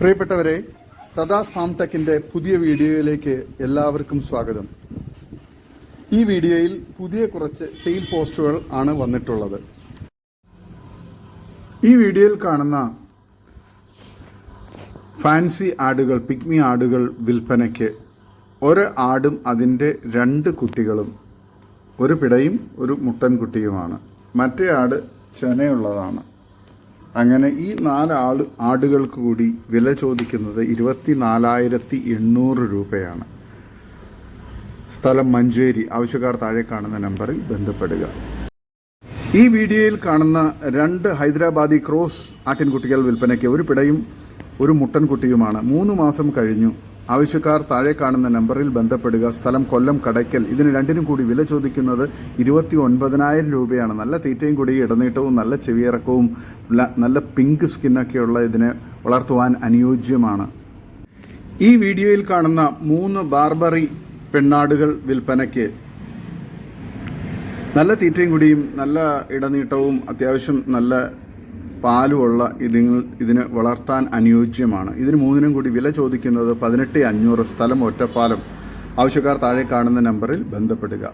പ്രിയപ്പെട്ടവരെ സദാ ഫാം ടെക്കിന്റെ പുതിയ വീഡിയോയിലേക്ക് എല്ലാവർക്കും സ്വാഗതം. ഈ വീഡിയോയിൽ പുതിയ കുറച്ച് സെയിൽ പോസ്റ്റുകൾ ആണ് വന്നിട്ടുള്ളത്. ഈ വീഡിയോയിൽ കാണുന്ന ഫാൻസി ആടുകൾ പിക്മി ആടുകൾ വിൽപ്പനയ്ക്ക് ഒരു ആടും അതിന്റെ രണ്ട് കുട്ടികളും ഒരു പിടയും ഒരു മുട്ടൻ കുട്ടിയുമാണ്. മറ്റേ ആട് ചെനയുള്ളതാണ്. അങ്ങനെ ഈ നാല് ആൾ ആടുകൾക്ക് കൂടി വില ചോദിക്കുന്നത് ഇരുപത്തി നാലായിരത്തി എണ്ണൂറ് രൂപയാണ്. സ്ഥലം മഞ്ചേരി. ആവശ്യക്കാർ താഴെ കാണുന്ന നമ്പറിൽ ബന്ധപ്പെടുക. ഈ വീഡിയോയിൽ കാണുന്ന രണ്ട് ഹൈദരാബാദി ക്രോസ് ആട്ടിൻകുട്ടികൾ വിൽപ്പനയ്ക്ക് ഒരു പിടയും ഒരു മുട്ടൻകുട്ടിയുമാണ് മൂന്ന് മാസം കഴിഞ്ഞു ആവശ്യക്കാർ താഴെ കാണുന്ന നമ്പറിൽ ബന്ധപ്പെടുക. സ്ഥലം കൊല്ലം കടയ്ക്കൽ. ഇതിന് രണ്ടിനും കൂടി വില ചോദിക്കുന്നത് ഇരുപത്തി ഒൻപതിനായിരം രൂപയാണ്. നല്ല തീറ്റയും കൂടി ഇടനീട്ടവും നല്ല ചെവിയിറക്കവും നല്ല പിങ്ക് സ്കിന്നൊക്കെയുള്ള ഇതിനെ വളർത്തുവാൻ അനുയോജ്യമാണ്. ഈ വീഡിയോയിൽ കാണുന്ന മൂന്ന് ബാർബറി പെണ്ണാടുകൾ വിൽപ്പനയ്ക്ക് നല്ല തീറ്റയും കൂടിയും നല്ല ഇടനീട്ടവും അത്യാവശ്യം നല്ല പാലുമുള്ള ഇതിങ്ങൾ ഇതിന് വളർത്താൻ അനുയോജ്യമാണ്. ഇതിന് മൂന്നിനും കൂടി വില ചോദിക്കുന്നത് പതിനെട്ട് അഞ്ഞൂറ് സ്ഥലം ഒറ്റപ്പാലം. ആവശ്യക്കാർ താഴെ കാണുന്ന നമ്പറിൽ ബന്ധപ്പെടുക.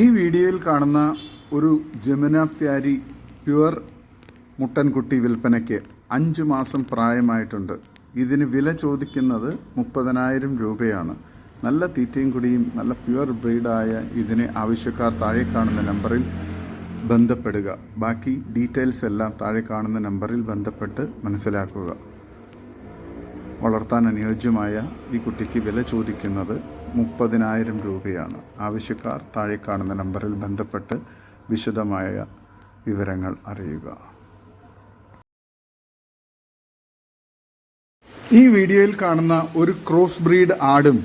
ഈ വീഡിയോയിൽ കാണുന്ന ഒരു ജമുന പ്യാരി പ്യുവർ മുട്ടൻകുട്ടി വിൽപ്പനയ്ക്ക് അഞ്ച് മാസം പ്രായമായിട്ടുണ്ട്. ഇതിന് വില ചോദിക്കുന്നത് മുപ്പതിനായിരം രൂപയാണ്. നല്ല തീറ്റയും കുടിയും നല്ല പ്യുവർ ബ്രീഡായ ഇതിനെ ആവശ്യക്കാർ താഴെ കാണുന്ന നമ്പറിൽ ബന്ധപ്പെടുക. ബാക്കി ഡീറ്റെയിൽസ് എല്ലാം താഴെ കാണുന്ന നമ്പറിൽ ബന്ധപ്പെട്ട് മനസ്സിലാക്കുക. വളർത്താൻ അനുയോജ്യമായ ഈ കുട്ടിക്ക് വില ചോദിക്കുന്നത് മുപ്പതിനായിരം രൂപയാണ്. ആവശ്യക്കാർ താഴെ കാണുന്ന നമ്പറിൽ ബന്ധപ്പെട്ട് വിശദമായ വിവരങ്ങൾ അറിയുക. ഈ വീഡിയോയിൽ കാണുന്ന ഒരു ക്രോസ് ബ്രീഡ് ആടും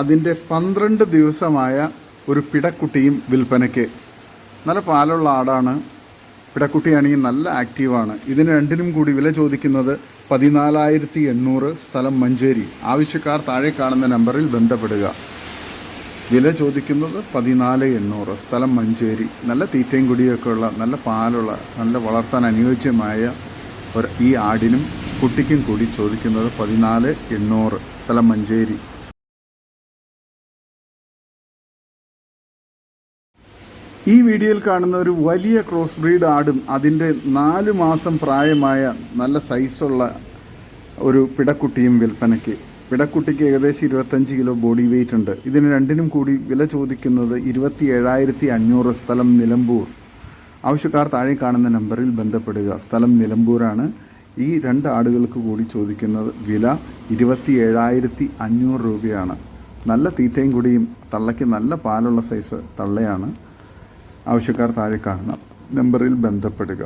അതിന്റെ പന്ത്രണ്ട് ദിവസമായ ഒരു പിടക്കുട്ടിയും വിൽപ്പനയ്ക്ക്. നല്ല പാലുള്ള ആടാണ്. പിടക്കുട്ടിയാണെങ്കിൽ നല്ല ആക്റ്റീവാണ്. ഇതിന് രണ്ടിനും കൂടി വില ചോദിക്കുന്നത് പതിനാലായിരത്തി എണ്ണൂറ് സ്ഥലം മഞ്ചേരി. ആവശ്യക്കാർ താഴെ കാണുന്ന നമ്പറിൽ ബന്ധപ്പെടുക. വില ചോദിക്കുന്നത് പതിനാല് എണ്ണൂറ് സ്ഥലം മഞ്ചേരി. നല്ല തീറ്റയും കുടിയൊക്കെ ഉള്ള നല്ല പാലുള്ള നല്ല വളർത്താൻ അനുയോജ്യമായ ഒരു ഈ ആടിനും കുട്ടിക്കും കൂടി ചോദിക്കുന്നത് പതിനാല് എണ്ണൂറ് സ്ഥലം മഞ്ചേരി. ഈ വീഡിയോയിൽ കാണുന്ന ഒരു വലിയ ക്രോസ് ബ്രീഡ് ആടും അതിന്റെ നാല് മാസം പ്രായമായ നല്ല സൈസുള്ള ഒരു പിടക്കുട്ടിയും വിൽപ്പനയ്ക്ക്. പിടക്കുട്ടിക്ക് ഏകദേശം ഇരുപത്തഞ്ച് കിലോ ബോഡി വെയിറ്റ് ഉണ്ട്. ഇതിന് രണ്ടിനും കൂടി വില ചോദിക്കുന്നത് ഇരുപത്തി ഏഴായിരത്തി അഞ്ഞൂറ് സ്ഥലം നിലമ്പൂർ. ആവശ്യക്കാർ താഴെ കാണുന്ന നമ്പറിൽ ബന്ധപ്പെടുക. സ്ഥലം നിലമ്പൂരാണ്. ഈ രണ്ട് ആടുകൾക്ക് കൂടി ചോദിക്കുന്നത് വില ഇരുപത്തി ഏഴായിരത്തി അഞ്ഞൂറ് രൂപയാണ്. നല്ല തീറ്റയും കൂടിയും തള്ളയ്ക്ക് നല്ല പാലുള്ള സൈസ് തള്ളയാണ്. ആവശ്യക്കാർ താഴെ കാണുന്ന നമ്പറിൽ ബന്ധപ്പെടുക.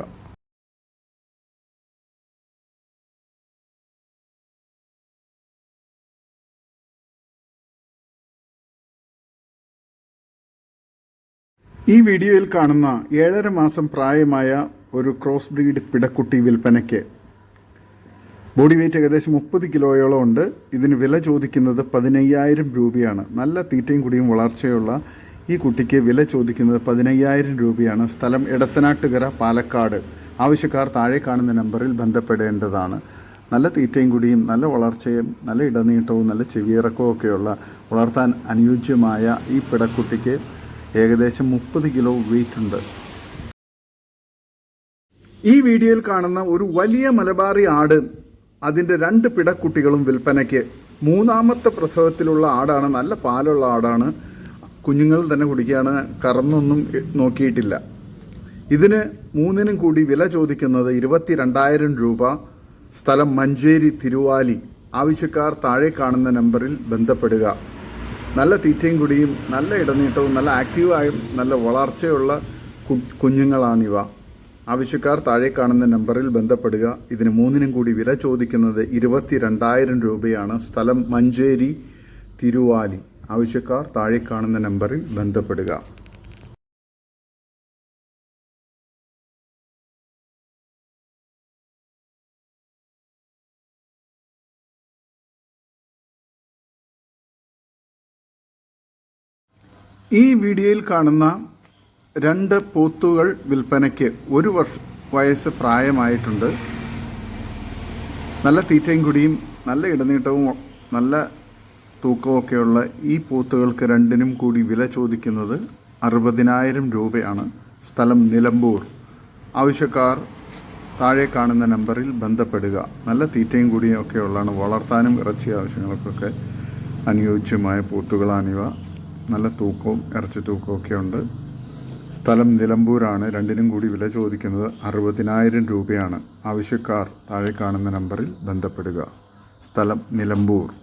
ഈ വീഡിയോയിൽ കാണുന്ന ഏഴര മാസം പ്രായമായ ഒരു ക്രോസ് ബ്രീഡ് പിടക്കുട്ടി വിൽപ്പനയ്ക്ക് ബോഡി വെയിറ്റ് ഏകദേശം മുപ്പത് കിലോയോളം ഉണ്ട്. ഇതിന് വില ചോദിക്കുന്നത് പതിനയ്യായിരം രൂപയാണ്. നല്ല തീറ്റയും കുടിയും വളർച്ചയുള്ള ഈ കുട്ടിക്ക് വില ചോദിക്കുന്നത് പതിനയ്യായിരം രൂപയാണ്. സ്ഥലം എടത്തനാട്ടുകര പാലക്കാട്. ആവശ്യക്കാർ താഴെ കാണുന്ന നമ്പറിൽ ബന്ധപ്പെടേണ്ടതാണ്. നല്ല തീറ്റയും കുടിയും നല്ല വളർച്ചയും നല്ല ഇടനീട്ടവും നല്ല ചെവിയിറക്കവും ഒക്കെയുള്ള വളർത്താൻ അനുയോജ്യമായ ഈ പിടക്കുട്ടിക്ക് ഏകദേശം മുപ്പത് കിലോ വെയിറ്റ് ഉണ്ട്. ഈ വീഡിയോയിൽ കാണുന്ന ഒരു വലിയ മലബാറി ആട് അതിന്റെ രണ്ട് പിടക്കുട്ടികളും വിൽപ്പനയ്ക്ക്. മൂന്നാമത്തെ പ്രസവത്തിലുള്ള ആടാണ് നല്ല പാലുള്ള ആടാണ്. കുഞ്ഞുങ്ങൾ തന്നെ കുടിക്കുകയാണ് കറന്നൊന്നും നോക്കിയിട്ടില്ല. ഇതിന് മൂന്നിനും കൂടി വില ചോദിക്കുന്നത് ഇരുപത്തി രണ്ടായിരം രൂപ. സ്ഥലം മഞ്ചേരി തിരുവാലി. ആവശ്യക്കാർ താഴെ കാണുന്ന നമ്പറിൽ ബന്ധപ്പെടുക. നല്ല തീറ്റയും കുടിയും നല്ല ഇടനീട്ടവും നല്ല ആക്റ്റീവായും നല്ല വളർച്ചയുള്ള കുഞ്ഞുങ്ങളാണിവ. ആവശ്യക്കാർ താഴെ കാണുന്ന നമ്പറിൽ ബന്ധപ്പെടുക. ഇതിന് മൂന്നിനും കൂടി വില ചോദിക്കുന്നത് ഇരുപത്തി രണ്ടായിരം രൂപയാണ്. സ്ഥലം മഞ്ചേരി തിരുവാലി. ആവശ്യക്കാർ താഴെ കാണുന്ന നമ്പറിൽ ബന്ധപ്പെടുക. ഈ വീഡിയോയിൽ കാണുന്ന രണ്ട് പോത്തുകൾ വിൽപ്പനയ്ക്ക് ഒരു വർഷ വയസ്സ് പ്രായമായിട്ടുണ്ട്. നല്ല തീറ്റയും കുടിയും നല്ല ഇടനീട്ടവും നല്ല തൂക്കമൊക്കെയുള്ള ഈ പോത്തുകൾക്ക് രണ്ടിനും കൂടി വില ചോദിക്കുന്നത് അറുപതിനായിരം രൂപയാണ്. സ്ഥലം നിലമ്പൂർ. ആവശ്യക്കാർ താഴെ കാണുന്ന നമ്പറിൽ ബന്ധപ്പെടുക. നല്ല തീറ്റയും കൂടിയും ഒക്കെ ഉള്ളതാണ് വളർത്താനും ഇറച്ചി ആവശ്യങ്ങൾക്കൊക്കെ അനുയോജ്യമായ പോത്തുകളാണിവ നല്ല തൂക്കവും ഇറച്ചി തൂക്കവും ഒക്കെ ഉണ്ട്. സ്ഥലം നിലമ്പൂരാണ്. രണ്ടിനും കൂടി വില ചോദിക്കുന്നത് അറുപതിനായിരം രൂപയാണ്. ആവശ്യക്കാർ താഴെ കാണുന്ന നമ്പറിൽ ബന്ധപ്പെടുക. സ്ഥലം നിലമ്പൂർ.